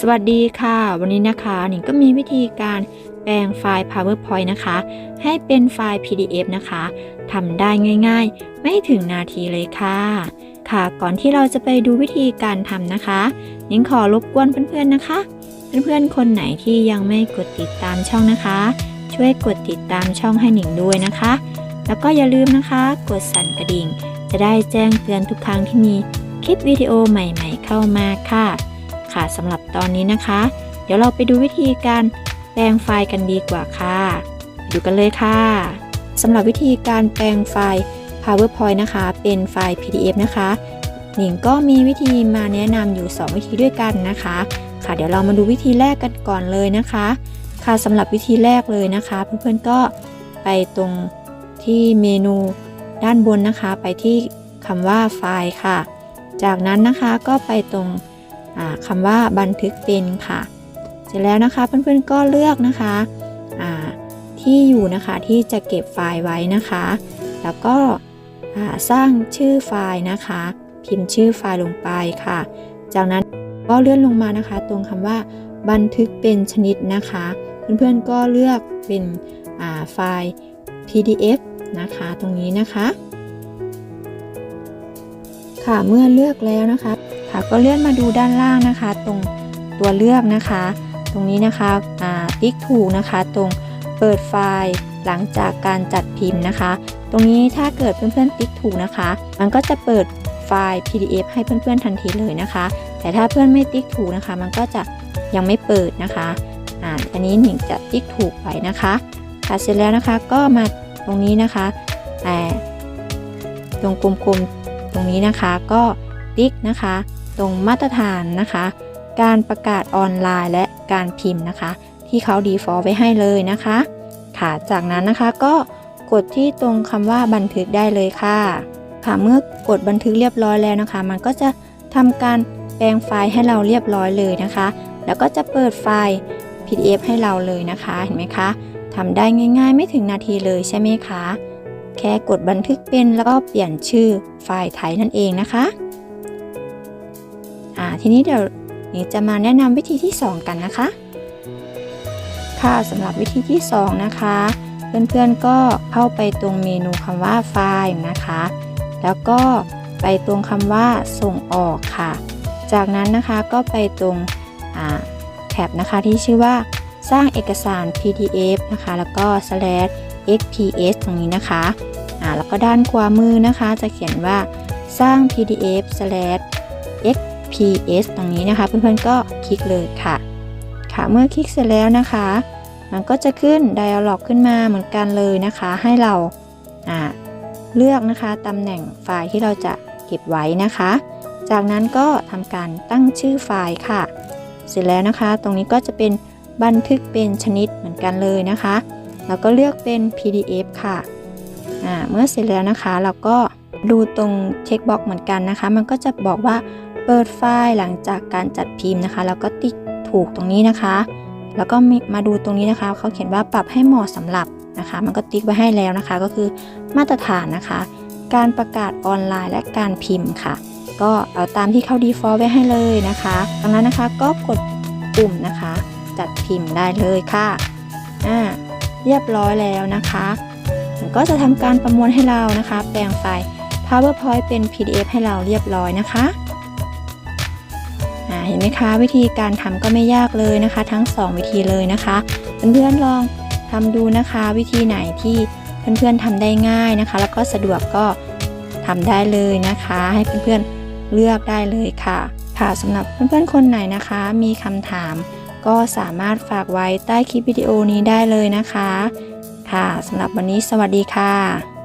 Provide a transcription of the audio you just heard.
สวัสดีค่ะ วันนี้นะคะหนิงก็มีวิธีการแปลงไฟล์ PowerPoint นะคะ ให้เป็นไฟล์ PDF นะคะทำได้ง่าย ๆ ไม่ถึงนาทีเลยค่ะ ค่ะก่อนที่เราจะไปดูวิธีการทำนะคะหนิงขอรบกวนเพื่อนๆนะคะ เพื่อนๆคนไหนที่ยังไม่กดติดตามช่องนะคะ ช่วยกดติดตามช่องให้หนิงด้วยนะคะ แล้วก็อย่าลืมนะคะ กดสั่นกระดิ่ง จะได้แจ้งเตือนทุกครั้งที่มีคลิปวิดีโอใหม่ ๆ เข้ามาค่ะ ค่ะสำหรับตอนนี้นะคะ เดี๋ยวเราไปดูวิธีการแปลงไฟล์กันดีกว่าค่ะดูกันเลยค่ะสำหรับวิธีการแปลงไฟล์ PowerPoint นะคะ เป็นไฟล์ PDF นะคะหนิงก็มีวิธีมาแนะนำอยู่ 2 วิธีด้วยกันนะคะ ค่ะ เดี๋ยวเรามาดูวิธีแรกกันก่อนเลยนะคะ ค่ะสำหรับวิธีแรกเลยนะคะ เพื่อนๆก็ไปตรงที่เมนูด้านบนนะคะ ไปที่คำว่าไฟล์ค่ะ จากนั้นนะคะก็ไปตรง คำว่าบันทึกเป็นค่ะ เสร็จแล้วนะคะเพื่อนๆก็เลือกนะคะที่อยู่นะคะที่จะเก็บไฟล์ไว้นะคะ แล้วก็สร้างชื่อไฟล์นะคะ พิมพ์ชื่อไฟล์ลงไปค่ะ จากนั้นก็เลื่อนลงมานะคะ ตรงคำว่าบันทึกเป็นชนิดนะคะ เพื่อนๆก็เลือกเป็นไฟล์ PDF นะคะ ตรงนี้นะคะ ค่ะเมื่อเลือกแล้วนะคะ ค่ะ ก็เลื่อนมาดูด้านล่างนะคะ ตรงตัวเลือกนะคะ ตรงนี้นะคะอ่าติ๊กถูกนะคะ ตรงเปิดไฟล์หลังจากการจัดพิมพ์นะคะ ตรงนี้ถ้าเกิดเพื่อนๆติ๊กถูกนะคะ มันก็จะเปิดไฟล์ PDF ให้เพื่อนๆทันทีเลยนะคะ แต่ถ้าเพื่อนไม่ติ๊กถูกนะคะ มันก็จะยังไม่เปิดนะคะอ่าอันนี้หนิงจะติ๊กถูกไว้นะคะค่ะเสร็จแล้วนะคะก็มาตรงนี้นะคะแต่ตรงกลมๆตรงนี้นะคะก็ติ๊กนะคะ ตรงมาตรฐานนะคะ การประกาศออนไลน์และการพิมพ์นะคะ ที่เขา default ไว้ให้เลยนะคะ ค่ะ จากนั้นนะคะก็กดที่ตรงคำว่าบันทึกได้เลยค่ะ ค่ะ เมื่อกดบันทึกเรียบร้อยแล้วนะคะ มันก็จะทำการแปลงไฟล์ให้เราเรียบร้อยเลยนะคะ แล้วก็จะเปิดไฟล์ PDF ให้เราเลยนะคะ เห็นไหมคะทำได้ง่าย ๆ ไม่ถึงนาทีเลยใช่ไหมคะ แค่กดบันทึกเป็นแล้วก็เปลี่ยนชื่อไฟล์ไทยนั่นเองนะคะ ทีนี้เดี๋ยวนี้จะมาแนะนำวิธีที่ 2 กันนะคะ ค่ะสำหรับวิธีที่ 2 นะคะ เพื่อนๆก็เข้าไปตรงเมนูคำว่าไฟล์นะคะ แล้วก็ไปตรงคำว่าส่งออกค่ะ จากนั้นนะคะก็ไปตรงแท็บนะคะที่ชื่อว่าสร้างเอกสาร PDF นะคะ แล้วก็ slash xps ตรงนี้นะคะอ่าแล้วก็ด้านขวามือนะคะ จะเขียนว่าสร้าง PDF slash ps ตรงนี้นะคะ เพื่อนๆก็คลิกเลยค่ะ ค่ะเมื่อคลิกเสร็จแล้วนะคะ มันก็จะขึ้น dialog ขึ้นมาเหมือนกันเลยนะคะ ให้เราอ่าเลือกนะคะตำแหน่งไฟล์ที่เราจะเก็บไว้นะคะ จากนั้นก็ทำการตั้งชื่อไฟล์ค่ะ เสร็จแล้วนะคะ ตรงนี้ก็จะเป็นบันทึกเป็นชนิดเหมือนกันเลยนะคะ แล้วก็เลือกเป็น PDF ค่ะอ่าเมื่อเสร็จแล้วนะคะ เราก็ดูตรงเช็คบ็อกเหมือนกันนะคะ มันก็จะบอกว่า เปิดไฟล์หลังจากการจัดพิมพ์นะคะ แล้วก็ติ๊กถูกตรงนี้นะคะ แล้วก็มาดูตรงนี้นะคะเขาเขียนว่าปรับให้เหมาะสำหรับนะคะ มันก็ติ๊กไว้ให้แล้วนะคะ ก็คือมาตรฐานนะคะ การประกาศออนไลน์และการพิมพ์ค่ะ ก็เอาตามที่เขา default ไว้ให้เลยนะคะดังนั้นนะคะก็กดปุ่มนะคะ จัดพิมพ์ได้เลยค่ะอ่าเรียบร้อยแล้วนะคะมันก็จะทำการประมวลให้เรานะคะ แปลงไฟล์ PowerPoint เป็น PDF ให้เราเรียบร้อยนะคะ เห็นไหมคะ วิธีการทำก็ไม่ยากเลยนะคะ ทั้ง 2 วิธีเลยนะคะเพื่อนๆลองทำดูนะคะ วิธีไหนที่เพื่อนๆทำได้ง่ายนะคะ แล้วก็สะดวกก็ทำได้เลยนะคะ ให้เพื่อนๆเลือกได้เลยค่ะ ค่ะสำหรับเพื่อนๆคนไหนนะคะ มีคำถาม ก็สามารถฝากไว้ใต้คลิปวิดีโอนี้ได้เลยนะคะ ค่ะสำหรับวันนี้สวัสดีค่ะ